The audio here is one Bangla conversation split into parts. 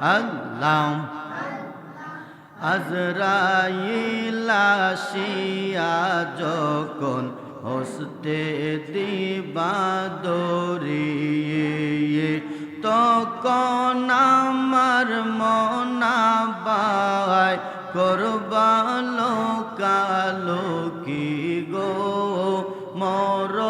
আল্লাহ। আজরাইলাশিয়া যখন হসতে দিবা দরিয়ে তখন আমার মনাবায় করবালো কালো কি গো মরণের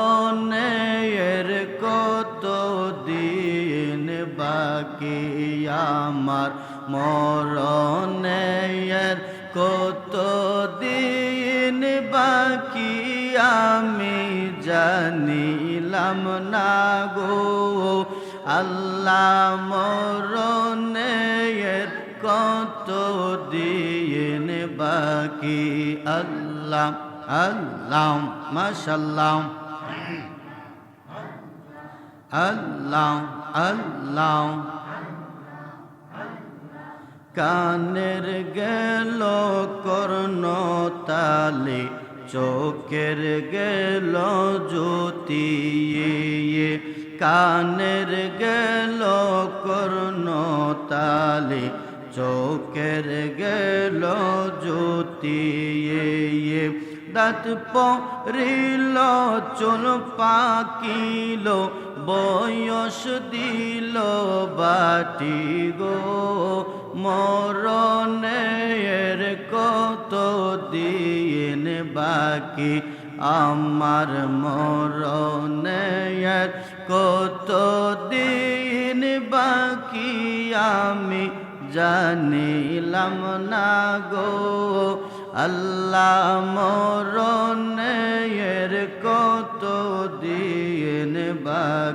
বাকি আমার মরণের কত দিন বাকি আমি জানিলাম না গো। আল্লাহ মরণের কত দিন বাকি? আল্লাহ আল্লাহ, মাশাল্লাহ। আল্লাহ। আল্লাহ। কানের গেল কর্ণ তালে, চোখের গেল জ্যোতি কানের গেল কর্ণ তালে, চোখের গেল জ্যোতি দাঁত পরিল, চুল পাকিল বয়স দিল বাটি গো মরণের কত দিন বাকি? আমার মরণের কত দিন বাকি? আমি জানিলাম না গো, আল্লাহ মরণের